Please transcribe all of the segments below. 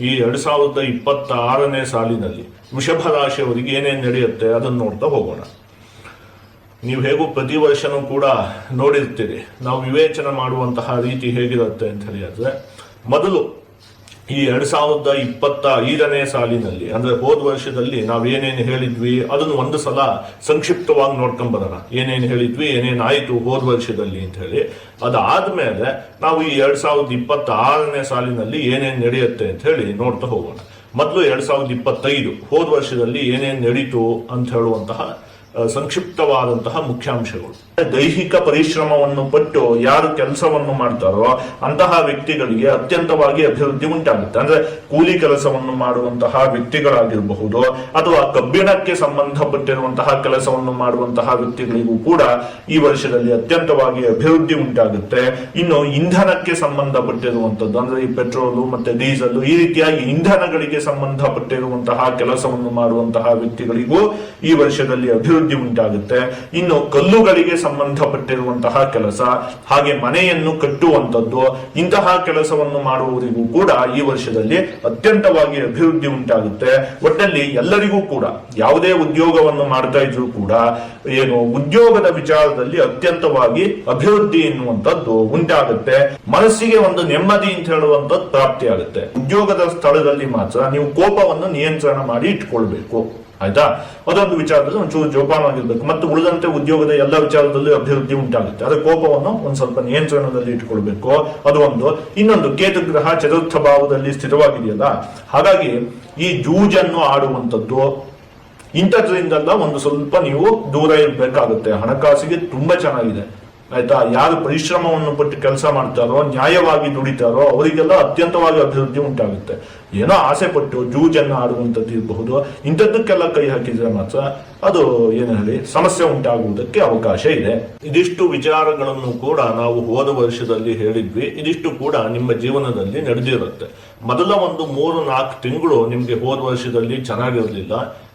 ಈ ಎರಡು ಸಾವಿರದ ಇಪ್ಪತ್ತ ಆರನೇ ಸಾಲಿನಲ್ಲಿ ವೃಷಭ ರಾಶಿಯವರಿಗೆ ಏನೇನು ನಡೆಯುತ್ತೆ ಅದನ್ನು ನೋಡ್ತಾ ಹೋಗೋಣ. ನೀವು ಹೇಗೂ ಪ್ರತಿ ವರ್ಷನೂ ಕೂಡ ನೋಡಿರ್ತೀರಿ. ನಾವು ವಿವೇಚನೆ ಮಾಡುವಂತಹ ರೀತಿ ಹೇಗಿರುತ್ತೆ ಅಂತ ಹೇಳಿದ್ರೆ, ಮೊದಲು ಈ ಎರಡ್ ಸಾವಿರದ ಇಪ್ಪತ್ತ ಐದನೇ ಸಾಲಿನಲ್ಲಿ, ಅಂದ್ರೆ ಹೋದ ವರ್ಷದಲ್ಲಿ ನಾವು ಏನೇನು ಹೇಳಿದ್ವಿ, ಅದನ್ನು ಒಂದು ಸಲ ಸಂಕ್ಷಿಪ್ತವಾಗಿ ನೋಡ್ಕೊಂಡ್ ಏನೇನು ಹೇಳಿದ್ವಿ, ಏನೇನು ಆಯಿತು ಹೋದ ವರ್ಷದಲ್ಲಿ ಅಂತ ಹೇಳಿ. ಅದಾದ್ಮೇಲೆ ನಾವು ಈ ಎರಡ್ ಸಾವಿರದ ಇಪ್ಪತ್ತ ಆರನೇ ಸಾಲಿನಲ್ಲಿ ಏನೇನು ನಡೆಯುತ್ತೆ ಅಂತ ಹೇಳಿ ನೋಡ್ತಾ ಹೋಗೋಣ. ಮೊದಲು ಎರಡ್ ಸಾವಿರದ ಇಪ್ಪತ್ತೈದು, ಹೋದ ವರ್ಷದಲ್ಲಿ ಏನೇನು ನಡೀತು ಅಂತ ಹೇಳುವಂತಹ ಸಂಕ್ಷಿಪ್ತವಾದಂತಹ ಮುಖ್ಯಾಂಶಗಳು. ದೈಹಿಕ ಪರಿಶ್ರಮವನ್ನು ಪಟ್ಟು ಯಾರು ಕೆಲಸವನ್ನು ಮಾಡ್ತಾರೋ ಅಂತಹ ವ್ಯಕ್ತಿಗಳಿಗೆ ಅತ್ಯಂತವಾಗಿ ಅಭಿವೃದ್ಧಿ ಉಂಟಾಗುತ್ತೆ. ಅಂದ್ರೆ ಕೂಲಿ ಕೆಲಸವನ್ನು ಮಾಡುವಂತಹ ವ್ಯಕ್ತಿಗಳಾಗಿರಬಹುದು, ಅಥವಾ ಕಬ್ಬಿಣಕ್ಕೆ ಸಂಬಂಧಪಟ್ಟಿರುವಂತಹ ಕೆಲಸವನ್ನು ಮಾಡುವಂತಹ ವ್ಯಕ್ತಿಗಳಿಗೂ ಕೂಡ ಈ ವರ್ಷದಲ್ಲಿ ಅತ್ಯಂತವಾಗಿ ಅಭಿವೃದ್ಧಿ ಉಂಟಾಗುತ್ತೆ. ಇನ್ನು ಇಂಧನಕ್ಕೆ ಸಂಬಂಧಪಟ್ಟಿರುವಂತದ್ದು ಅಂದ್ರೆ ಈ ಪೆಟ್ರೋಲು ಮತ್ತೆ ಡೀಸೆಲ್ ಈ ರೀತಿಯಾಗಿ ಇಂಧನಗಳಿಗೆ ಸಂಬಂಧಪಟ್ಟಿರುವಂತಹ ಕೆಲಸವನ್ನು ಮಾಡುವಂತಹ ವ್ಯಕ್ತಿಗಳಿಗೂ ಈ ವರ್ಷದಲ್ಲಿ ಅಭಿವೃದ್ಧಿ ಉಂಟಾಗುತ್ತೆ. ಇನ್ನು ಕಲ್ಲುಗಳಿಗೆ ಸಂಬಂಧಪಟ್ಟಿರುವಂತಹ ಕೆಲಸ, ಹಾಗೆ ಮನೆಯನ್ನು ಕಟ್ಟುವಂತದ್ದು ಇಂತಹ ಕೆಲಸವನ್ನು ಮಾಡುವವರಿಗೂ ಕೂಡ ಈ ವರ್ಷದಲ್ಲಿ ಅತ್ಯಂತವಾಗಿ ಅಭಿವೃದ್ಧಿ ಉಂಟಾಗುತ್ತೆ. ಒಟ್ಟಲ್ಲಿ ಎಲ್ಲರಿಗೂ ಕೂಡ, ಯಾವುದೇ ಉದ್ಯೋಗವನ್ನು ಮಾಡ್ತಾ ಇದ್ರು ಕೂಡ, ಏನು, ಉದ್ಯೋಗದ ವಿಚಾರದಲ್ಲಿ ಅತ್ಯಂತವಾಗಿ ಅಭಿವೃದ್ಧಿ ಎನ್ನುವಂಥದ್ದು ಉಂಟಾಗುತ್ತೆ. ಮನಸ್ಸಿಗೆ ಒಂದು ನೆಮ್ಮದಿ ಅಂತ ಹೇಳುವಂಥದ್ದು ಪ್ರಾಪ್ತಿಯಾಗುತ್ತೆ. ಉದ್ಯೋಗದ ಸ್ಥಳದಲ್ಲಿ ಮಾತ್ರ ನೀವು ಕೋಪವನ್ನು ನಿಯಂತ್ರಣ ಮಾಡಿ ಇಟ್ಕೊಳ್ಬೇಕು. ಆಯ್ತಾ? ಅದೊಂದು ವಿಚಾರದಲ್ಲಿ ಒಂಚೂರು ಜೋಪಾನವಾಗಿರ್ಬೇಕು. ಮತ್ತು ಉಳಿದಂತೆ ಉದ್ಯೋಗದ ಎಲ್ಲ ವಿಚಾರದಲ್ಲೂ ಅಭಿವೃದ್ಧಿ ಉಂಟಾಗುತ್ತೆ. ಅದರ ಕೋಪವನ್ನು ಒಂದು ಸ್ವಲ್ಪ ನಿಯಂತ್ರಣದಲ್ಲಿ ಇಟ್ಟುಕೊಳ್ಬೇಕು ಅದು ಒಂದು. ಇನ್ನೊಂದು, ಕೇತು ಗ್ರಹ ಚತುರ್ಥ ಭಾವದಲ್ಲಿ ಸ್ಥಿರವಾಗಿದೆಯಲ್ಲ? ಹಾಗಾಗಿ ಈ ಜೂಜನ್ನು ಆಡುವಂಥದ್ದು, ಇಂಥದ್ರಿಂದೆಲ್ಲ ಒಂದು ಸ್ವಲ್ಪ ನೀವು ದೂರ ಇರಬೇಕಾಗುತ್ತೆ. ಹಣಕಾಸಿಗೆ ತುಂಬಾ ಚೆನ್ನಾಗಿದೆ. ಆಯ್ತಾ? ಯಾರು ಪರಿಶ್ರಮವನ್ನು ಪಟ್ಟು ಕೆಲಸ ಮಾಡ್ತಾರೋ, ನ್ಯಾಯವಾಗಿ ದುಡಿತಾರೋ, ಅವರಿಗೆಲ್ಲ ಅತ್ಯಂತವಾಗಿ ಅಭಿವೃದ್ಧಿ ಉಂಟಾಗುತ್ತೆ. ಏನೋ ಆಸೆ ಪಟ್ಟು ಜೂಜನ್ನು ಆಡುವಂಥದ್ದು ಇರಬಹುದು. ಇಂಥದ್ದಕ್ಕೆಲ್ಲ ಕೈ ಹಾಕಿದ್ರೆ ಮಾತ್ರ ಅದು, ಏನು ಹೇಳಿ, ಸಮಸ್ಯೆ ಉಂಟಾಗುವುದಕ್ಕೆ ಅವಕಾಶ ಇದೆ. ಇದಿಷ್ಟು ವಿಚಾರಗಳನ್ನು ಕೂಡ ನಾವು ಹೋದ ವರ್ಷದಲ್ಲಿ ಹೇಳಿದ್ವಿ. ಇದಿಷ್ಟು ಕೂಡ ನಿಮ್ಮ ಜೀವನದಲ್ಲಿ ನಡೆದಿರುತ್ತೆ. ಮೊದಲ ಒಂದು ಮೂರು ನಾಲ್ಕು ತಿಂಗಳು ನಿಮಗೆ ಹೋದ ವರ್ಷದಲ್ಲಿ ಚೆನ್ನಾಗಿರಲಿಲ್ಲ.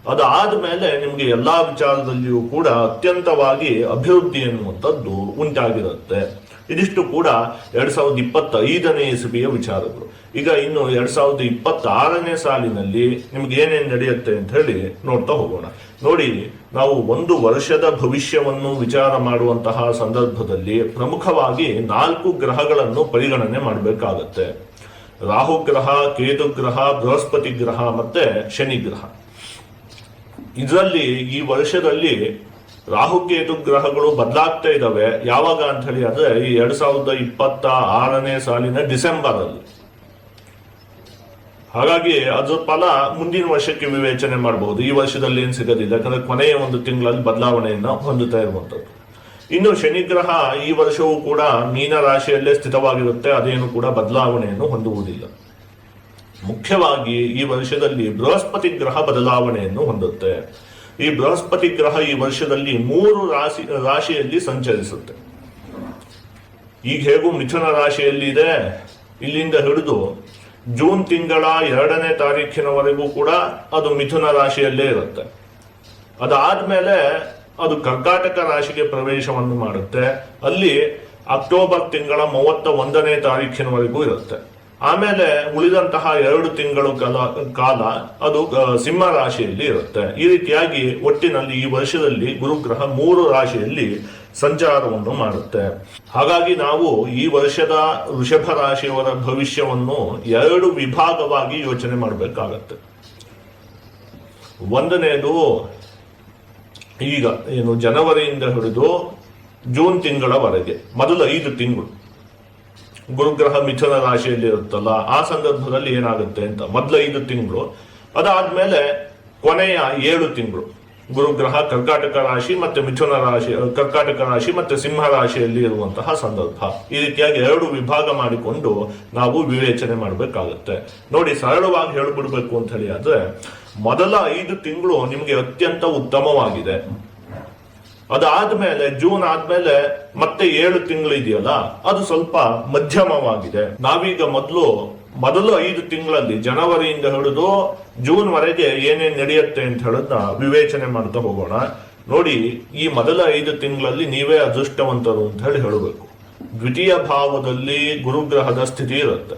ಅದಾದ್ಮೇಲೆ ನಿಮಗೆ ಎಲ್ಲಾ ವಿಚಾರದಲ್ಲಿಯೂ ಕೂಡ ಅತ್ಯಂತವಾಗಿ ಅಭಿವೃದ್ಧಿ ಎನ್ನುವಂಥದ್ದು ಉಂಟಾಗಿರುತ್ತೆ. ಇದಿಷ್ಟು ಕೂಡ ಎರಡ್ ಸಾವಿರದ ಇಪ್ಪತ್ತೈದನೇ ಇಸವಿಯ ವಿಚಾರಗಳು. ಈಗ ಇನ್ನು ಎರಡ್ ಸಾವಿರದ ಇಪ್ಪತ್ತಾರನೇ ಸಾಲಿನಲ್ಲಿ ನಿಮ್ಗೆ ಏನೇನ್ ನಡೆಯುತ್ತೆ ಅಂತ ಹೇಳಿ ನೋಡ್ತಾ ಹೋಗೋಣ. ನೋಡಿ, ನಾವು ಒಂದು ವರ್ಷದ ಭವಿಷ್ಯವನ್ನು ವಿಚಾರ ಮಾಡುವಂತಹ ಸಂದರ್ಭದಲ್ಲಿ ಪ್ರಮುಖವಾಗಿ ನಾಲ್ಕು ಗ್ರಹಗಳನ್ನು ಪರಿಗಣನೆ ಮಾಡಬೇಕಾಗತ್ತೆ. ರಾಹು ಗ್ರಹ, ಕೇತು ಗ್ರಹ, ಬೃಹಸ್ಪತಿ ಗ್ರಹ ಮತ್ತೆ ಶನಿ ಗ್ರಹ. ಇದರಲ್ಲಿ, ಈ ವರ್ಷದಲ್ಲಿ ರಾಹುಕೇತು ಗ್ರಹಗಳು ಬದಲಾಗ್ತಾ ಇದ್ದಾವೆ ಯಾವಾಗ ಅಂತ ಹೇಳಿ ಅಂದ್ರೆ, ಈ ಎರಡ್ ಸಾವಿರದ ಇಪ್ಪತ್ತ ಆರನೇ ಸಾಲಿನ ಡಿಸೆಂಬರ್ ಅಲ್ಲಿ ಹಾಗಾಗಿ ಅದ್ರ ಫಲ ಮುಂದಿನ ವರ್ಷಕ್ಕೆ ವಿವೇಚನೆ ಮಾಡಬಹುದು ಈ ವರ್ಷದಲ್ಲಿ ಏನು ಸಿಗೋದಿಲ್ಲ. ಯಾಕಂದ್ರೆ ಕೊನೆಯ ಒಂದು ತಿಂಗಳಲ್ಲಿ ಬದಲಾವಣೆಯನ್ನು ಹೊಂದುತ್ತಾ ಇರುವಂಥದ್ದು. ಇನ್ನು ಶನಿಗ್ರಹ ಈ ವರ್ಷವೂ ಕೂಡ ಮೀನ ರಾಶಿಯಲ್ಲೇ ಸ್ಥಿತವಾಗಿರುತ್ತೆ. ಅದೇನು ಕೂಡ ಬದಲಾವಣೆಯನ್ನು ಹೊಂದುವುದಿಲ್ಲ. ಮುಖ್ಯವಾಗಿ ಈ ವರ್ಷದಲ್ಲಿ ಬೃಹಸ್ಪತಿ ಗ್ರಹ ಬದಲಾವಣೆಯನ್ನು ಹೊಂದುತ್ತೆ. ಈ ಬೃಹಸ್ಪತಿ ಗ್ರಹ ಈ ವರ್ಷದಲ್ಲಿ ಮೂರು ರಾಶಿ, ರಾಶಿಯಲ್ಲಿ ಸಂಚರಿಸುತ್ತೆ. ಈಗ ಹೇಗೂ ಮಿಥುನ ರಾಶಿಯಲ್ಲಿ ಇದೆ. ಇಲ್ಲಿಂದ ಹಿಡಿದು ಜೂನ್ ತಿಂಗಳ ಎರಡನೇ ತಾರೀಖಿನವರೆಗೂ ಕೂಡ ಅದು ಮಿಥುನ ರಾಶಿಯಲ್ಲೇ ಇರುತ್ತೆ. ಅದಾದ್ಮೇಲೆ ಅದು ಕರ್ಕಾಟಕ ರಾಶಿಗೆ ಪ್ರವೇಶವನ್ನು ಮಾಡುತ್ತೆ. ಅಲ್ಲಿ ಅಕ್ಟೋಬರ್ ತಿಂಗಳ ಮೂವತ್ತ ಒಂದನೇ ತಾರೀಖಿನವರೆಗೂ ಇರುತ್ತೆ. ಆಮೇಲೆ ಉಳಿದಂತಹ ಎರಡು ತಿಂಗಳು ಕಾಲ ಕಾಲ ಅದು ಸಿಂಹ ರಾಶಿಯಲ್ಲಿ ಇರುತ್ತೆ. ಈ ರೀತಿಯಾಗಿ ಒಟ್ಟಿನಲ್ಲಿ ಈ ವರ್ಷದಲ್ಲಿ ಗುರುಗ್ರಹ ಮೂರು ರಾಶಿಯಲ್ಲಿ ಸಂಚಾರವನ್ನು ಮಾಡುತ್ತೆ. ಹಾಗಾಗಿ ನಾವು ಈ ವರ್ಷದ ವೃಷಭ ರಾಶಿಯವರ ಭವಿಷ್ಯವನ್ನು ಎರಡು ವಿಭಾಗವಾಗಿ ಯೋಚನೆ ಮಾಡಬೇಕಾಗತ್ತೆ. ಒಂದನೇದು, ಈಗ, ಏನು, ಜನವರಿಯಿಂದ ಹಿಡಿದು ಜೂನ್ ತಿಂಗಳವರೆಗೆ, ಮೊದಲು ಐದು ತಿಂಗಳು. ಗುರುಗ್ರಹ ಮಿಥುನ ರಾಶಿಯಲ್ಲಿ ಇರುತ್ತಲ್ಲ, ಆ ಸಂದರ್ಭದಲ್ಲಿ ಏನಾಗುತ್ತೆ ಅಂತ ಮೊದಲ ಐದು ತಿಂಗಳು, ಅದಾದ್ಮೇಲೆ ಕೊನೆಯ ಏಳು ತಿಂಗಳು. ಗುರುಗ್ರಹ ಕರ್ಕಾಟಕ ರಾಶಿ ಮತ್ತೆ ಮಿಥುನ ರಾಶಿ ಕರ್ಕಾಟಕ ರಾಶಿ ಮತ್ತೆ ಸಿಂಹ ರಾಶಿಯಲ್ಲಿ ಇರುವಂತಹ ಸಂದರ್ಭ. ಈ ರೀತಿಯಾಗಿ ಎರಡು ವಿಭಾಗ ಮಾಡಿಕೊಂಡು ನಾವು ವಿವೇಚನೆ ಮಾಡಬೇಕಾಗುತ್ತೆ. ನೋಡಿ, ಸರಳವಾಗಿ ಹೇಳ್ಬಿಡ್ಬೇಕು ಅಂತ ಹೇಳಿ ಆದ್ರೆ, ಮೊದಲ ಐದು ತಿಂಗಳು ನಿಮಗೆ ಅತ್ಯಂತ ಉತ್ತಮವಾಗಿದೆ. ಅದಾದ್ಮೇಲೆ, ಜೂನ್ ಆದ್ಮೇಲೆ ಮತ್ತೆ ಏಳು ತಿಂಗಳು ಇದೆಯಲ್ಲ, ಅದು ಸ್ವಲ್ಪ ಮಧ್ಯಮವಾಗಿದೆ. ನಾವೀಗ ಮೊದಲು ಮೊದಲು ಐದು ತಿಂಗಳಲ್ಲಿ ಜನವರಿಯಿಂದ ಹಿಡಿದು ಜೂನ್ ವರೆಗೆ ಏನೇನ್ ನಡೆಯುತ್ತೆ ಅಂತ ಹೇಳೋದನ್ನ ವಿವೇಚನೆ ಮಾಡ್ತಾ ಹೋಗೋಣ. ನೋಡಿ, ಈ ಮೊದಲ ಐದು ತಿಂಗಳಲ್ಲಿ ನೀವೇ ಅದೃಷ್ಟವಂತರು ಅಂತ ಹೇಳಿ ಹೇಳಬೇಕು. ದ್ವಿತೀಯ ಭಾವದಲ್ಲಿ ಗುರುಗ್ರಹದ ಸ್ಥಿತಿ ಇರುತ್ತೆ.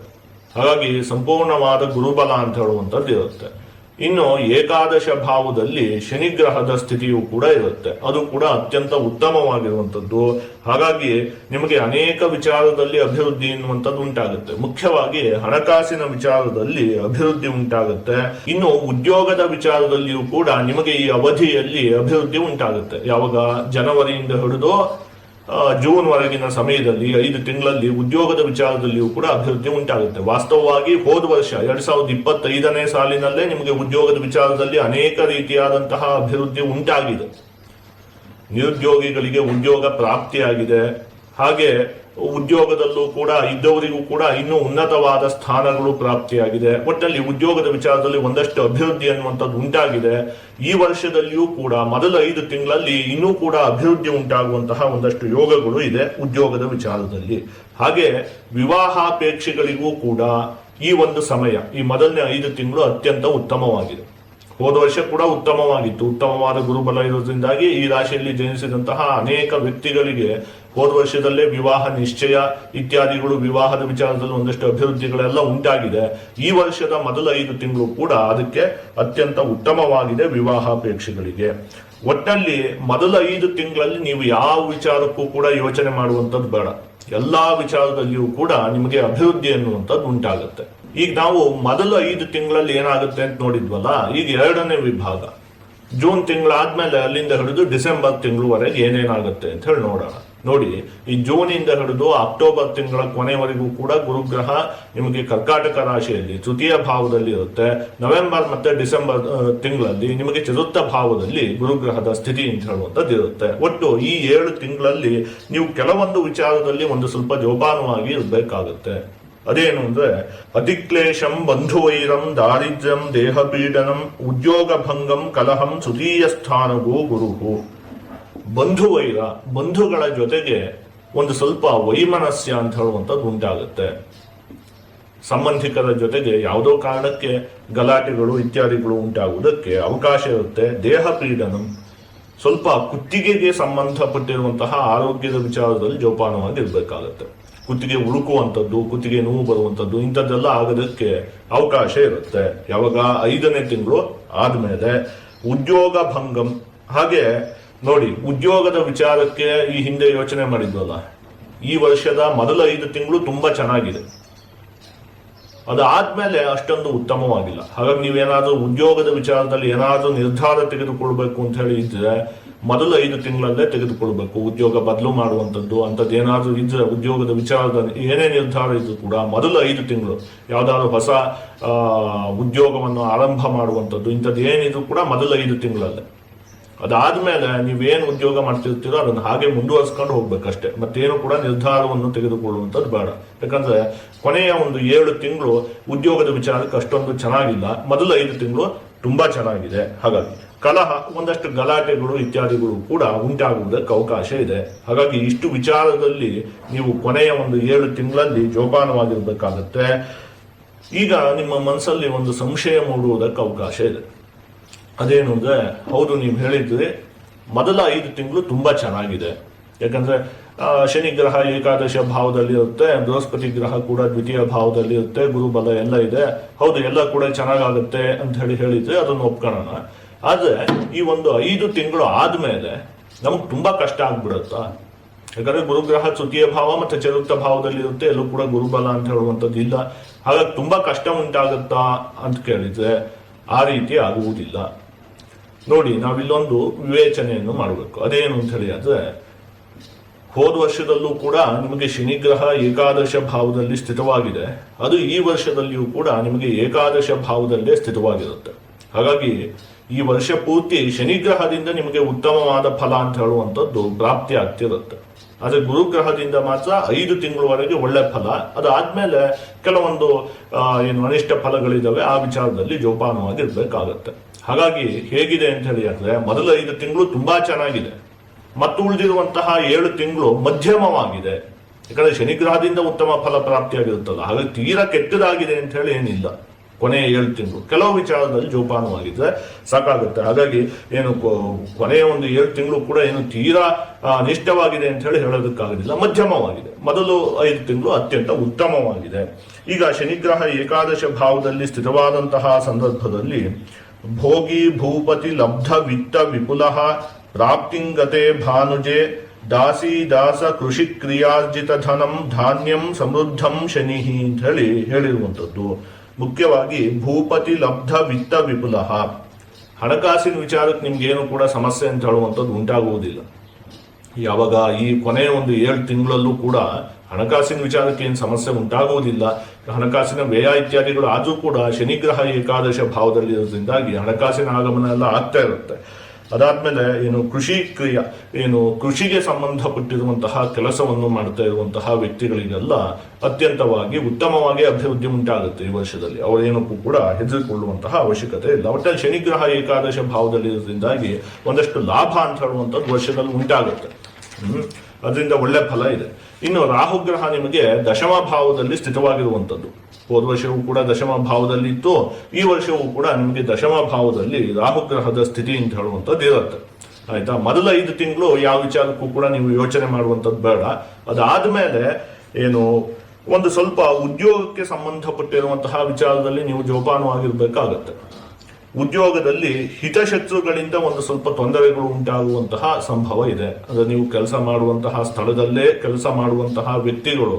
ಹಾಗಾಗಿ ಸಂಪೂರ್ಣವಾದ ಗುರುಬಲ ಅಂತ ಹೇಳುವಂಥದ್ದು ಇರುತ್ತೆ. ಇನ್ನು ಏಕಾದಶ ಭಾವದಲ್ಲಿ ಶನಿಗ್ರಹದ ಸ್ಥಿತಿಯು ಕೂಡ ಇರುತ್ತೆ. ಅದು ಕೂಡ ಅತ್ಯಂತ ಉತ್ತಮವಾಗಿರುವಂಥದ್ದು. ಹಾಗಾಗಿ ನಿಮಗೆ ಅನೇಕ ವಿಚಾರದಲ್ಲಿ ಅಭಿವೃದ್ಧಿ ಎನ್ನುವಂಥದ್ದು ಉಂಟಾಗುತ್ತೆ. ಮುಖ್ಯವಾಗಿ ಹಣಕಾಸಿನ ವಿಚಾರದಲ್ಲಿ ಅಭಿವೃದ್ಧಿ ಉಂಟಾಗುತ್ತೆ. ಇನ್ನು ಉದ್ಯೋಗದ ವಿಚಾರದಲ್ಲಿಯೂ ಕೂಡ ನಿಮಗೆ ಈ ಅವಧಿಯಲ್ಲಿ ಅಭಿವೃದ್ಧಿ ಉಂಟಾಗುತ್ತೆ. ಯಾವಾಗ? ಜನವರಿಯಿಂದ ಹಿಡಿದು ಜೂನ್ ವರೆಗಿನ ಸಮಯದಲ್ಲಿ, ಐದು ತಿಂಗಳಲ್ಲಿ, ಉದ್ಯೋಗದ ವಿಚಾರದಲ್ಲಿಯೂ ಕೂಡ ಅಭಿವೃದ್ಧಿ ಉಂಟಾಗುತ್ತೆ. ವಾಸ್ತವವಾಗಿ ಹೋದ ವರ್ಷ, ಎರಡ್ ಸಾವಿರದ ಇಪ್ಪತ್ತೈದನೇ ಸಾಲಿನಲ್ಲೇ ನಿಮಗೆ ಉದ್ಯೋಗದ ವಿಚಾರದಲ್ಲಿ ಅನೇಕ ರೀತಿಯಾದಂತಹ ಅಭಿವೃದ್ಧಿ ಉಂಟಾಗಿದೆ. ನಿರುದ್ಯೋಗಿಗಳಿಗೆ ಉದ್ಯೋಗ ಪ್ರಾಪ್ತಿಯಾಗಿದೆ. ಹಾಗೆ ಉದ್ಯೋಗದಲ್ಲೂ ಕೂಡ ಇದ್ದವರಿಗೂ ಕೂಡ ಇನ್ನೂ ಉನ್ನತವಾದ ಸ್ಥಾನಗಳು ಪ್ರಾಪ್ತಿಯಾಗಿದೆ. ಒಟ್ಟಲ್ಲಿ ಉದ್ಯೋಗದ ವಿಚಾರದಲ್ಲಿ ಒಂದಷ್ಟು ಅಭಿವೃದ್ಧಿ ಅನ್ನುವಂಥದ್ದು ಉಂಟಾಗಿದೆ. ಈ ವರ್ಷದಲ್ಲಿಯೂ ಕೂಡ, ಮೊದಲ ಐದು ತಿಂಗಳಲ್ಲಿ ಇನ್ನೂ ಕೂಡ ಅಭಿವೃದ್ಧಿ ಉಂಟಾಗುವಂತಹ ಒಂದಷ್ಟು ಯೋಗಗಳು ಇದೆ ಉದ್ಯೋಗದ ವಿಚಾರದಲ್ಲಿ. ಹಾಗೆ ವಿವಾಹಾಪೇಕ್ಷೆಗಳಿಗೂ ಕೂಡ ಈ ಒಂದು ಸಮಯ, ಈ ಮೊದಲನೇ ಐದು ತಿಂಗಳು ಅತ್ಯಂತ ಉತ್ತಮವಾಗಿದೆ. ಹೋದ ವರ್ಷ ಕೂಡ ಉತ್ತಮವಾಗಿತ್ತು. ಉತ್ತಮವಾದ ಗುರುಬಲ ಇರೋದ್ರಿಂದಾಗಿ ಈ ರಾಶಿಯಲ್ಲಿ ಜನಿಸಿದಂತಹ ಅನೇಕ ವ್ಯಕ್ತಿಗಳಿಗೆ ಹೋದ ವರ್ಷದಲ್ಲೇ ವಿವಾಹ ನಿಶ್ಚಯ ಇತ್ಯಾದಿಗಳು ವಿವಾಹದ ವಿಚಾರದಲ್ಲಿ ಒಂದಷ್ಟು ಅಭಿವೃದ್ಧಿಗಳೆಲ್ಲ ಉಂಟಾಗಿದೆ. ಈ ವರ್ಷದ ಮೊದಲ ಐದು ತಿಂಗಳು ಕೂಡ ಅದಕ್ಕೆ ಅತ್ಯಂತ ಉತ್ತಮವಾಗಿದೆ ವಿವಾಹಾಪೇಕ್ಷೆಗಳಿಗೆ. ಒಟ್ಟಲ್ಲಿ ಮೊದಲ ಐದು ತಿಂಗಳಲ್ಲಿ ನೀವು ಯಾವ ವಿಚಾರಕ್ಕೂ ಕೂಡ ಯೋಚನೆ ಮಾಡುವಂಥದ್ದು ಬೇಡ. ಎಲ್ಲಾ ವಿಚಾರದಲ್ಲಿಯೂ ಕೂಡ ನಿಮಗೆ ಅಭಿವೃದ್ಧಿ ಅನ್ನುವಂಥದ್ದು ಉಂಟಾಗುತ್ತೆ. ಈಗ ನಾವು ಮೊದಲ ಐದು ತಿಂಗಳಲ್ಲಿ ಏನಾಗುತ್ತೆ ಅಂತ ನೋಡಿದ್ವಲ್ಲ, ಈಗ ಎರಡನೇ ವಿಭಾಗ. ಜೂನ್ ತಿಂಗಳಾದ್ಮೇಲೆ ಅಲ್ಲಿಂದ ಹಿಡಿದು ಡಿಸೆಂಬರ್ ತಿಂಗಳವರೆಗೆ ಏನೇನಾಗುತ್ತೆ ಅಂತ ಹೇಳಿ ನೋಡೋಣ. ನೋಡಿ, ಈ ಜೂನ್ ಇಂದ ಹಿಡಿದು ಅಕ್ಟೋಬರ್ ತಿಂಗಳ ಕೊನೆವರೆಗೂ ಕೂಡ ಗುರುಗ್ರಹ ನಿಮಗೆ ಕರ್ಕಾಟಕ ರಾಶಿಯಲ್ಲಿ ತೃತೀಯ ಭಾವದಲ್ಲಿ ಇರುತ್ತೆ. ನವೆಂಬರ್ ಮತ್ತೆ ಡಿಸೆಂಬರ್ ತಿಂಗಳಲ್ಲಿ ನಿಮಗೆ ಚತುರ್ಥ ಭಾವದಲ್ಲಿ ಗುರುಗ್ರಹದ ಸ್ಥಿತಿ ಅಂತ ಹೇಳುವಂಥದ್ದು ಇರುತ್ತೆ. ಒಟ್ಟು ಈ ಏಳು ತಿಂಗಳಲ್ಲಿ ನೀವು ಕೆಲವೊಂದು ವಿಚಾರದಲ್ಲಿ ಒಂದು ಸ್ವಲ್ಪ ಜೋಪಾನವಾಗಿ ಇರಬೇಕಾಗುತ್ತೆ. ಅದೇನು ಅಂದ್ರೆ, ಅತಿಕ್ಲೇಶಂ ಬಂಧುವೈರಂ ದಾರಿದ್ರ್ಯಂ ದೇಹಪೀಡನಂ ಉದ್ಯೋಗ ಭಂಗಂ ಕಲಹಂ ಸುದೀಯ ಸ್ಥಾನಗೂ ಗುರುಹು. ಬಂಧುವೈರ, ಬಂಧುಗಳ ಜೊತೆಗೆ ಒಂದು ಸ್ವಲ್ಪ ವೈಮನಸ್ಯ ಅಂತ ಹೇಳುವಂಥದ್ದು ಉಂಟಾಗುತ್ತೆ. ಸಂಬಂಧಿಕರ ಜೊತೆಗೆ ಯಾವುದೋ ಕಾರಣಕ್ಕೆ ಗಲಾಟೆಗಳು, ಇತ್ಯಾದಿಗಳು ಉಂಟಾಗುವುದಕ್ಕೆ ಅವಕಾಶ ಇರುತ್ತೆ. ದೇಹ ಪೀಡನ, ಸ್ವಲ್ಪ ಕುತ್ತಿಗೆಗೆ ಸಂಬಂಧಪಟ್ಟಿರುವಂತಹ ಆರೋಗ್ಯದ ವಿಚಾರದಲ್ಲಿ ಜೋಪಾನವಾಗಿ ಇರಬೇಕಾಗುತ್ತೆ ಕುತ್ತಿಗೆ ಹುಡುಕುವಂಥದ್ದು ಕುತ್ತಿಗೆ ನೋವು ಬರುವಂಥದ್ದು, ಇಂಥದ್ದೆಲ್ಲ ಆಗೋದಕ್ಕೆ ಅವಕಾಶ ಇರುತ್ತೆ. ಯಾವಾಗ? ಐದನೇ ತಿಂಗಳು ಆದಮೇಲೆ ಉದ್ಯೋಗ ಭಂಗಂ. ಹಾಗೆ ನೋಡಿ, ಉದ್ಯೋಗದ ವಿಚಾರಕ್ಕೆ ಈ ಹಿಂದೆ ಯೋಚನೆ ಮಾಡಿದ್ವಲ್ಲ? ಈ ವರ್ಷದ ಮೊದಲ ಐದು ತಿಂಗಳು ತುಂಬಾ ಚೆನ್ನಾಗಿದೆ. ಅದಾದ್ಮೇಲೆ ಅಷ್ಟೊಂದು ಉತ್ತಮವಾಗಿಲ್ಲ. ಹಾಗಾಗಿ ನೀವೇನಾದ್ರೂ ಉದ್ಯೋಗದ ವಿಚಾರದಲ್ಲಿ ಏನಾದರೂ ನಿರ್ಧಾರ ತೆಗೆದುಕೊಳ್ಬೇಕು ಅಂತ ಹೇಳಿ ಇದ್ರೆ, ಮೊದಲ ಐದು ತಿಂಗಳಲ್ಲೇ ತೆಗೆದುಕೊಳ್ಬೇಕು. ಉದ್ಯೋಗ ಬದಲು ಮಾಡುವಂಥದ್ದು, ಅಂಥದ್ದು ಏನಾದರೂ ಇದ್ರೆ ಉದ್ಯೋಗದ ವಿಚಾರದಲ್ಲಿ ಏನೇ ನಿರ್ಧಾರ ಇದ್ರೂ ಕೂಡ ಮೊದಲ ಐದು ತಿಂಗಳು, ಯಾವ್ದಾದ್ರು ಹೊಸ ಉದ್ಯೋಗವನ್ನು ಆರಂಭ ಮಾಡುವಂಥದ್ದು, ಇಂಥದ್ದು ಏನಿದ್ರು ಕೂಡ ಮೊದಲ ಐದು ತಿಂಗಳಲ್ಲೇ. ಅದಾದ್ಮೇಲೆ ನೀವೇನು ಉದ್ಯೋಗ ಮಾಡ್ತಿರ್ತೀರೋ ಅದನ್ನು ಹಾಗೆ ಮುಂದುವರ್ಸ್ಕೊಂಡು ಹೋಗ್ಬೇಕಷ್ಟೇ. ಮತ್ತೇನು ಕೂಡ ನಿರ್ಧಾರವನ್ನು ತೆಗೆದುಕೊಳ್ಳುವಂಥದ್ದು ಬೇಡ. ಯಾಕಂದ್ರೆ ಕೊನೆಯ ಒಂದು ಏಳು ತಿಂಗಳು ಉದ್ಯೋಗದ ವಿಚಾರಕ್ಕೆ ಅಷ್ಟೊಂದು ಚೆನ್ನಾಗಿಲ್ಲ. ಮೊದಲ ಐದು ತಿಂಗಳು ತುಂಬಾ ಚೆನ್ನಾಗಿದೆ. ಹಾಗಾಗಿ ಕಲಹ, ಒಂದಷ್ಟು ಗಲಾಟೆಗಳು ಇತ್ಯಾದಿಗಳು ಕೂಡ ಉಂಟಾಗುವುದಕ್ಕೆ ಅವಕಾಶ ಇದೆ. ಹಾಗಾಗಿ ಇಷ್ಟು ವಿಚಾರದಲ್ಲಿ ನೀವು ಕೊನೆಯ ಒಂದು ಏಳು ತಿಂಗಳಲ್ಲಿ ಜೋಪಾನವಾಗಿರ್ಬೇಕಾಗತ್ತೆ. ಈಗ ನಿಮ್ಮ ಮನಸ್ಸಲ್ಲಿ ಒಂದು ಸಂಶಯ ಮೂಡುವುದಕ್ಕೆ ಅವಕಾಶ ಇದೆ. ಅದೇನು ಅಂದ್ರೆ, ಹೌದು, ನೀವು ಹೇಳಿದ್ರಿ, ಮೊದಲ ಐದು ತಿಂಗಳು ತುಂಬಾ ಚೆನ್ನಾಗಿದೆ. ಯಾಕಂದ್ರೆ ಶನಿ ಗ್ರಹ ಏಕಾದಶ ಭಾವದಲ್ಲಿ ಇರುತ್ತೆ, ಬೃಹಸ್ಪತಿ ಗ್ರಹ ಕೂಡ ದ್ವಿತೀಯ ಭಾವದಲ್ಲಿ ಇರುತ್ತೆ ಗುರುಬಲ ಎಲ್ಲ ಇದೆ. ಹೌದು, ಎಲ್ಲ ಕೂಡ ಚೆನ್ನಾಗಾಗುತ್ತೆ ಅಂತ ಹೇಳಿ ಹೇಳಿದ್ರೆ ಅದನ್ನು ಒಪ್ಕೊಳ್ಳೋಣ. ಆದರೆ, ಈ ಒಂದು ಐದು ತಿಂಗಳು ಆದಮೇಲೆ ನಮಗೆ ತುಂಬಾ ಕಷ್ಟ ಆಗ್ಬಿಡುತ್ತಾ? ಯಾಕಂದ್ರೆ ಗುರುಗ್ರಹ ತೃತೀಯ ಭಾವ ಮತ್ತೆ ಚತುರ್ಥ ಭಾವದಲ್ಲಿ ಇರುತ್ತೆ, ಎಲ್ಲೂ ಕೂಡ ಗುರುಬಲ ಅಂತ ಹೇಳುವಂಥದ್ದು ಇಲ್ಲ. ಹಾಗಾಗಿ ತುಂಬಾ ಕಷ್ಟ ಉಂಟಾಗುತ್ತಾ ಅಂತ ಕೇಳಿದ್ರೆ ಆ ರೀತಿ ಆಗುವುದಿಲ್ಲ. ನೋಡಿ, ನಾವಿಲ್ಲೊಂದು ವಿವೇಚನೆಯನ್ನು ಮಾಡಬೇಕು. ಅದೇನು ಅಂತ ಹೇಳಿ ಅಂದ್ರೆ, ಹೋದ ವರ್ಷದಲ್ಲೂ ಕೂಡ ನಿಮಗೆ ಶನಿಗ್ರಹ ಏಕಾದಶ ಭಾವದಲ್ಲಿ ಸ್ಥಿತವಾಗಿದೆ. ಅದು ಈ ವರ್ಷದಲ್ಲಿಯೂ ಕೂಡ ನಿಮಗೆ ಏಕಾದಶ ಭಾವದಲ್ಲೇ ಸ್ಥಿತವಾಗಿರುತ್ತೆ. ಹಾಗಾಗಿ ಈ ವರ್ಷ ಪೂರ್ತಿ ಶನಿಗ್ರಹದಿಂದ ನಿಮಗೆ ಉತ್ತಮವಾದ ಫಲ ಅಂತ ಹೇಳುವಂಥದ್ದು ಪ್ರಾಪ್ತಿ ಆಗ್ತಿರುತ್ತೆ. ಆದರೆ ಗುರುಗ್ರಹದಿಂದ ಮಾತ್ರ ಐದು ತಿಂಗಳವರೆಗೆ ಒಳ್ಳೆ ಫಲ. ಅದಾದ್ಮೇಲೆ ಕೆಲವೊಂದು ಏನು ಅನಿಷ್ಟ ಫಲಗಳಿದ್ದಾವೆ ಆ ವಿಚಾರದಲ್ಲಿ ಜೋಪಾನವಾಗಿ ಇರ್ಬೇಕಾಗತ್ತೆ ಹಾಗಾಗಿ ಹೇಗಿದೆ ಅಂತ ಹೇಳಿ ಅಂದ್ರೆ ಮೊದಲ ಐದು ತಿಂಗಳು ತುಂಬಾ ಚೆನ್ನಾಗಿದೆ. ಮತ್ತು ಉಳಿದಿರುವಂತಹ ಏಳು ತಿಂಗಳು ಮಧ್ಯಮವಾಗಿದೆ. ಯಾಕಂದ್ರೆ ಶನಿಗ್ರಹದಿಂದ ಉತ್ತಮ ಫಲ ಪ್ರಾಪ್ತಿಯಾಗಿರುತ್ತಲ್ಲ ಹಾಗಾಗಿ ತೀರಾ ಕೆಟ್ಟದಾಗಿದೆ ಅಂತ ಹೇಳಿ ಏನಿಲ್ಲ. ಕೊನೆಯ ಏಳು ತಿಂಗಳು. ಕೆಲವು ವಿಚಾರದಲ್ಲಿ ಜೋಪಾನವಾಗಿದ್ರೆ ಸಾಕಾಗುತ್ತೆ. ಹಾಗಾಗಿ ಏನು ಕೊನೆಯ ಒಂದು ಏಳು ತಿಂಗಳು ಕೂಡ ಏನು ತೀರಾ ನಿಷ್ಠವಾಗಿದೆ ಅಂತ ಹೇಳಿ ಹೇಳೋದಕ್ಕಾಗೋದಿಲ್ಲ. ಮಧ್ಯಮವಾಗಿದೆ. ಮೊದಲು ಐದು ತಿಂಗಳು ಅತ್ಯಂತ ಉತ್ತಮವಾಗಿದೆ. ಈಗ ಶನಿಗ್ರಹ ಏಕಾದಶ ಭಾವದಲ್ಲಿ ಸ್ಥಿರವಾದಂತಹ ಸಂದರ್ಭದಲ್ಲಿ ಭೋಗಿ ಭೂಪತಿ ಲಬ್ಧ ವಿತ್ತ ವಿಪುಲ ಪ್ರಾಪ್ತಿಂಗತೆ ಭಾನುಜೆ ದಾಸಿ ದಾಸ ಕೃಷಿ ಕ್ರಿಯಾರ್ಜಿತ ಧನಂ ಧಾನ್ಯಂ ಸಮೃದ್ಧಂ ಶನಿ ಅಂತ ಹೇಳಿ ಹೇಳಿರುವಂಥದ್ದು. ಮುಖ್ಯವಾಗಿ ಭೂಪತಿ ಲಬ್ಧ ವಿತ್ತ ವಿಪುಲ. ಹಣಕಾಸಿನ ವಿಚಾರಕ್ಕೆ ನಿಮ್ಗೇನು ಕೂಡ ಸಮಸ್ಯೆ ಅಂತ ಹೇಳುವಂಥದ್ದು ಉಂಟಾಗುವುದಿಲ್ಲ. ಯಾವಾಗ ಈ ಕೊನೆಯ ಒಂದು ಏಳು ತಿಂಗಳಲ್ಲೂ ಕೂಡ ಹಣಕಾಸಿನ ವಿಚಾರಕ್ಕೆ ಏನು ಸಮಸ್ಯೆ ಉಂಟಾಗುವುದಿಲ್ಲ. ಹಣಕಾಸಿನ ವ್ಯಯ ಇತ್ಯಾದಿಗಳು ಆದರೂ ಕೂಡ ಶನಿಗ್ರಹ ಏಕಾದಶ ಭಾವದಲ್ಲಿ ಇರೋದ್ರಿಂದಾಗಿ ಹಣಕಾಸಿನ ಆಗಮನ ಎಲ್ಲ ಆಗ್ತಾ ಇರುತ್ತೆ. ಅದಾದ್ಮೇಲೆ ಏನು ಕೃಷಿ ಕ್ರಿಯ, ಏನು ಕೃಷಿಗೆ ಸಂಬಂಧಪಟ್ಟಿರುವಂತಹ ಕೆಲಸವನ್ನು ಮಾಡ್ತಾ ಇರುವಂತಹ ವ್ಯಕ್ತಿಗಳಿಗೆಲ್ಲ ಅತ್ಯಂತವಾಗಿ ಉತ್ತಮವಾಗಿ ಅಭಿವೃದ್ಧಿ ಉಂಟಾಗುತ್ತೆ ಈ ವರ್ಷದಲ್ಲಿ. ಅವರೇನಕ್ಕೂ ಕೂಡ ಹೆದರಿಕೊಳ್ಳುವಂತಹ ಅವಶ್ಯಕತೆ ಇಲ್ಲ. ಒಟ್ಟಲ್ಲಿ ಶನಿಗ್ರಹ ಏಕಾದಶ ಭಾವದಲ್ಲಿ ಇರೋದ್ರಿಂದಾಗಿ ಒಂದಷ್ಟು ಲಾಭ ಅಂತ ಹೇಳುವಂಥದ್ದು ವರ್ಷದಲ್ಲಿ ಉಂಟಾಗುತ್ತೆ. ಅದರಿಂದ ಒಳ್ಳೆ ಫಲ ಇದೆ. ಇನ್ನು ರಾಹುಗ್ರಹ ನಿಮಗೆ ದಶಮ ಭಾವದಲ್ಲಿ ಸ್ಥಿತವಾಗಿರುವಂಥದ್ದು. ಹೋದ ವರ್ಷವೂ ಕೂಡ ದಶಮ ಭಾವದಲ್ಲಿ ಇತ್ತು. ಈ ವರ್ಷವೂ ಕೂಡ ನಿಮಗೆ ದಶಮ ಭಾವದಲ್ಲಿ ರಾಹುಗ್ರಹದ ಸ್ಥಿತಿ ಅಂತ ಹೇಳುವಂಥದ್ದು ಇರುತ್ತೆ. ಆಯ್ತಾ? ಮೊದಲ ಐದು ತಿಂಗಳು ಯಾವ ವಿಚಾರಕ್ಕೂ ಕೂಡ ನೀವು ಯೋಚನೆ ಮಾಡುವಂಥದ್ದು ಬೇಡ. ಅದಾದ್ಮೇಲೆ ಏನು, ಒಂದು ಸ್ವಲ್ಪ ಉದ್ಯೋಗಕ್ಕೆ ಸಂಬಂಧಪಟ್ಟಿರುವಂತಹ ವಿಚಾರದಲ್ಲಿ ನೀವು ಜೋಪಾನವಾಗಿರ್ಬೇಕಾಗತ್ತೆ. ಉದ್ಯೋಗದಲ್ಲಿ ಹಿತಶತ್ರುಗಳಿಂದ ಒಂದು ಸ್ವಲ್ಪ ತೊಂದರೆಗಳು ಉಂಟಾಗುವಂತಹ ಸಂಭವ ಇದೆ. ಅಂದರೆ ನೀವು ಕೆಲಸ ಮಾಡುವಂತಹ ಸ್ಥಳದಲ್ಲೇ ಕೆಲಸ ಮಾಡುವಂತಹ ವ್ಯಕ್ತಿಗಳು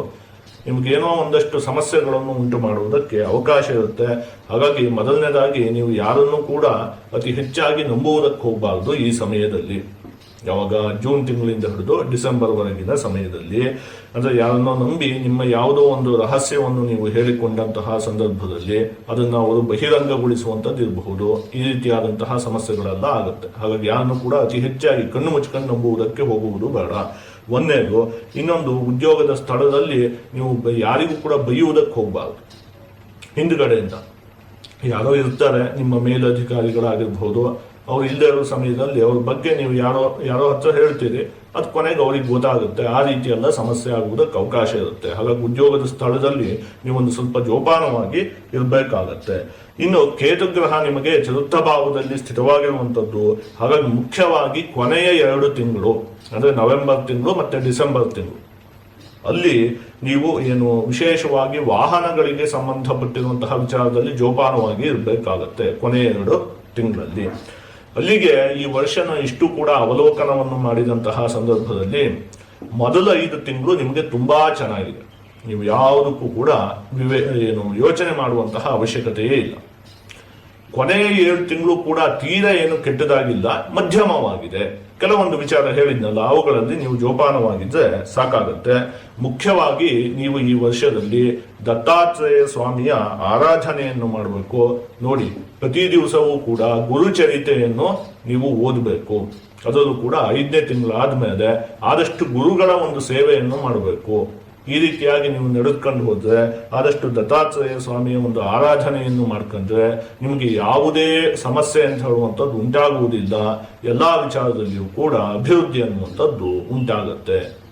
ನಿಮ್ಗೇನೋ ಒಂದಷ್ಟು ಸಮಸ್ಯೆಗಳನ್ನು ಉಂಟು ಮಾಡುವುದಕ್ಕೆ ಅವಕಾಶ ಇರುತ್ತೆ. ಹಾಗಾಗಿ ಮೊದಲನೇದಾಗಿ ನೀವು ಯಾರನ್ನೂ ಕೂಡ ಅತಿ ಹೆಚ್ಚಾಗಿ ನಂಬುವುದಕ್ಕೆ ಹೋಗಬಾರದು ಈ ಸಮಯದಲ್ಲಿ. ಯಾವಾಗ ಜೂನ್ ತಿಂಗಳಿಂದ ಹಿಡಿದು ಡಿಸೆಂಬರ್ ವರೆಗಿನ ಸಮಯದಲ್ಲಿ, ಅಂದ್ರೆ ಯಾರನ್ನೋ ನಂಬಿ ನಿಮ್ಮ ಯಾವುದೋ ಒಂದು ರಹಸ್ಯವನ್ನು ನೀವು ಹೇಳಿಕೊಂಡಂತಹ ಸಂದರ್ಭದಲ್ಲಿ ಅದನ್ನ ಅವರು ಬಹಿರಂಗಗೊಳಿಸುವಂಥದ್ದು ಇರಬಹುದು ಈ ರೀತಿಯಾದಂತಹ ಸಮಸ್ಯೆಗಳೆಲ್ಲ ಆಗುತ್ತೆ. ಹಾಗಾಗಿ ಯಾರನ್ನು ಕೂಡ ಅತಿ ಹೆಚ್ಚಾಗಿ ಕಣ್ಣು ಮುಚ್ಕೊಂಡು ನಂಬುವುದಕ್ಕೆ ಹೋಗುವುದು ಬೇಡ. ಒಂದನೇದು ಇನ್ನೊಂದು ಉದ್ಯೋಗದ ಸ್ಥಳದಲ್ಲಿ ನೀವು ಯಾರಿಗೂ ಕೂಡ ಬೈಯುವುದಕ್ಕೆ ಹೋಗಬಾರದು. ಹಿಂದುಗಡೆಯಿಂದ ಯಾರೋ ಇರ್ತಾರೆ, ನಿಮ್ಮ ಮೇಲಧಿಕಾರಿಗಳಾಗಿರ್ಬಹುದು ಅವ್ರು ಇಲ್ಲದೆ ಇರೋ ಸಮಯದಲ್ಲಿ ಅವ್ರ ಬಗ್ಗೆ ನೀವು ಯಾರೋ ಯಾರೋ ಹತ್ರ ಹೇಳ್ತೀರಿ, ಅದು ಕೊನೆಗೆ ಅವ್ರಿಗೆ ಗೊತ್ತಾಗುತ್ತೆ. ಆ ರೀತಿ ಎಲ್ಲ ಸಮಸ್ಯೆ ಆಗುವುದಕ್ಕೆ ಅವಕಾಶ ಇರುತ್ತೆ. ಹಾಗಾಗಿ ಉದ್ಯೋಗದ ಸ್ಥಳದಲ್ಲಿ ನೀವೊಂದು ಸ್ವಲ್ಪ ಜೋಪಾನವಾಗಿ ಇರಬೇಕಾಗತ್ತೆ. ಇನ್ನು ಕೇತುಗ್ರಹ ನಿಮಗೆ ಚತುರ್ಥ ಭಾವದಲ್ಲಿ ಸ್ಥಿತವಾಗಿರುವಂಥದ್ದು. ಹಾಗಾಗಿ ಮುಖ್ಯವಾಗಿ ಕೊನೆಯ ಎರಡು ತಿಂಗಳು, ಅಂದ್ರೆ ನವೆಂಬರ್ ತಿಂಗಳು ಮತ್ತೆ ಡಿಸೆಂಬರ್ ತಿಂಗಳು. ಅಲ್ಲಿ ನೀವು ಏನು ವಿಶೇಷವಾಗಿ ವಾಹನಗಳಿಗೆ ಸಂಬಂಧಪಟ್ಟಿರುವಂತಹ ವಿಚಾರದಲ್ಲಿ ಜೋಪಾನವಾಗಿ ಇರಬೇಕಾಗತ್ತೆ ಕೊನೆಯ ಎರಡು ತಿಂಗಳಲ್ಲಿ. ಅಲ್ಲಿಗೆ ಈ ವರ್ಷನ ಇಷ್ಟು ಕೂಡ ಅವಲೋಕನವನ್ನು ಮಾಡಿದಂತಹ ಸಂದರ್ಭದಲ್ಲಿ ಮೊದಲ ಐದು ತಿಂಗಳು ನಿಮಗೆ ತುಂಬಾ ಚೆನ್ನಾಗಿದೆ. ನೀವು ಯಾವುದಕ್ಕೂ ಕೂಡ ವಿವೇ ಏನು ಯೋಚನೆ ಮಾಡುವಂತಹ ಅವಶ್ಯಕತೆಯೇ ಇಲ್ಲ. ಕೊನೆಯ ಏಳು ತಿಂಗಳು ಕೂಡ ತೀರಾ ಏನು ಕೆಟ್ಟದಾಗಿಲ್ಲ, ಮಧ್ಯಮವಾಗಿದೆ. ಕೆಲವೊಂದು ವಿಚಾರ ಹೇಳಿದ್ನಲ್ಲ, ಅವುಗಳಲ್ಲಿ ನೀವು ಜೋಪಾನವಾಗಿದ್ರೆ ಸಾಕಾಗುತ್ತೆ. ಮುಖ್ಯವಾಗಿ ನೀವು ಈ ವರ್ಷದಲ್ಲಿ ದತ್ತಾತ್ರೇಯ ಸ್ವಾಮಿಯ ಆರಾಧನೆಯನ್ನು ಮಾಡಬೇಕು. ನೋಡಿ, ಪ್ರತಿ ದಿವಸವೂ ಕೂಡ ಗುರುಚರಿತೆಯನ್ನು ನೀವು ಓದಬೇಕು. ಅದರಲ್ಲೂ ಕೂಡ ಐದನೇ ತಿಂಗಳಾದ್ಮೇಲೆ ಆದಷ್ಟು ಗುರುಗಳ ಒಂದು ಸೇವೆಯನ್ನು ಮಾಡಬೇಕು. ಈ ರೀತಿಯಾಗಿ ನೀವು ನಡೆದುಕೊಂಡು ಹೋದ್ರೆ ಆದಷ್ಟು ದತ್ತಾತ್ರೇಯ ಸ್ವಾಮಿಯ ಒಂದು ಆರಾಧನೆಯನ್ನು ಮಾಡ್ಕೊಂಡ್ರೆ ನಿಮಗೆ ಯಾವುದೇ ಸಮಸ್ಯೆ ಅಂತ ಹೇಳುವಂಥದ್ದು ಉಂಟಾಗುವುದಿಲ್ಲ. ಎಲ್ಲ ವಿಚಾರದಲ್ಲಿಯೂ ಕೂಡ ಅಭಿವೃದ್ಧಿ ಅನ್ನುವಂಥದ್ದು ಉಂಟಾಗತ್ತೆ.